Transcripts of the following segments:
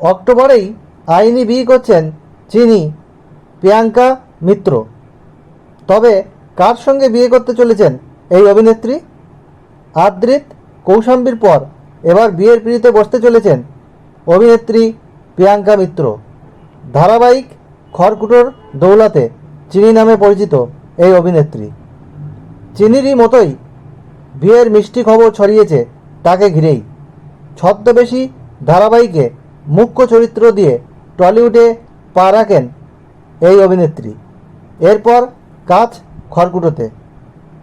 অক্টোবরেই আইনি বিয়ে করছেন চিনি প্রিয়াঙ্কা মিত্র। তবে কার সঙ্গে বিয়ে করতে চলেছেন এই অভিনেত্রী? আদ্রিত কৌশাম্বীর পর এবার বিয়ের পিড়িতে বসতে চলেছেন অভিনেত্রী প্রিয়াঙ্কা মিত্র। ধারাবাহিক খড়কুটোর দৌলাতে চিনি নামে পরিচিত এই অভিনেত্রী। চিনিরই মতোই বিয়ের মিষ্টি খবর ছড়িয়েছে তাকে ঘিরেই। ছদ্মবেশী ধারাবাহিকে মুখ্য চরিত্র দিয়ে টলিউডে পা রাখেন এই অভিনেত্রী। এরপর কাজ খড়কুটোতে।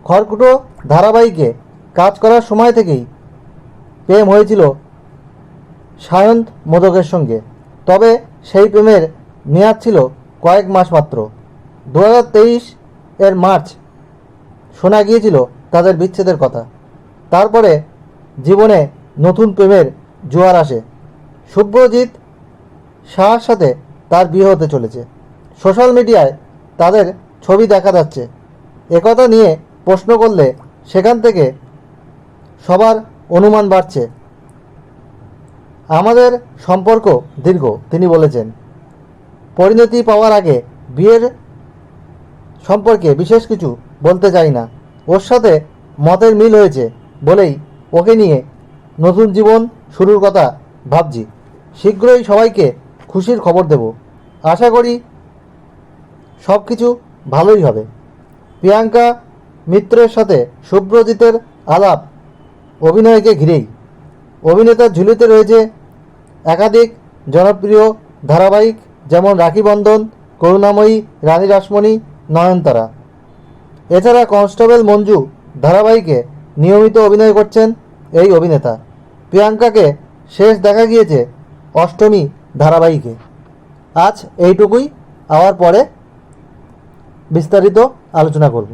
খড়কুটো ধারাবাহিকে কাজ করার সময় থেকেই প্রেম হয়েছিল সায়ন্ত মোদকের সঙ্গে। তবে সেই প্রেমের মেয়াদ ছিল কয়েক মাস মাত্র। দু হাজার তেইশ এর মার্চ শোনা গিয়েছিল তাদের বিচ্ছেদের কথা। তারপরে জীবনে নতুন প্রেমের জোয়ার আসে। শুভ্রজিৎ শাহর সাথে তার বিয়ে হতে চলেছে। সোশ্যাল মিডিয়ায় তাদের ছবি দেখা যাচ্ছে। একথা নিয়ে প্রশ্ন করলে সেখান থেকে সবার অনুমান বাড়ছে। আমাদের সম্পর্ক দীর্ঘ, তিনি বলেছেন। পরিণতি পাওয়ার আগে বিয়ের সম্পর্কে বিশেষ কিছু বলতে চাই না। ওর সাথে মতের মিল হয়েছে বলেই ওকে নিয়ে নতুন জীবন শুরুর কথা ভাবছি। শীঘ্রই সবাইকে খুশির খবর দেব। আশা করি সব কিছু ভালোই হবে। প্রিয়াঙ্কা মিত্রের সাথে শুভ্রজিতের আলাপ অভিনয়কে ঘিরেই। অভিনেতার ঝুলিতে রয়েছে একাধিক জনপ্রিয় ধারাবাহিক, যেমন রাখি বন্ধন, করুণাময়ী রানী রাসমণি, নয়নতারা। এছাড়া কনস্টেবল মঞ্জু ধারাবাহিকে নিয়মিত অভিনয় করছেন এই অভিনেতা। প্রিয়াঙ্কাকে শেষ দেখা গিয়েছে অষ্টমী ধারাবাহিকে। আজ এইটুকুই। আবার পরে বিস্তারিত আলোচনা করব।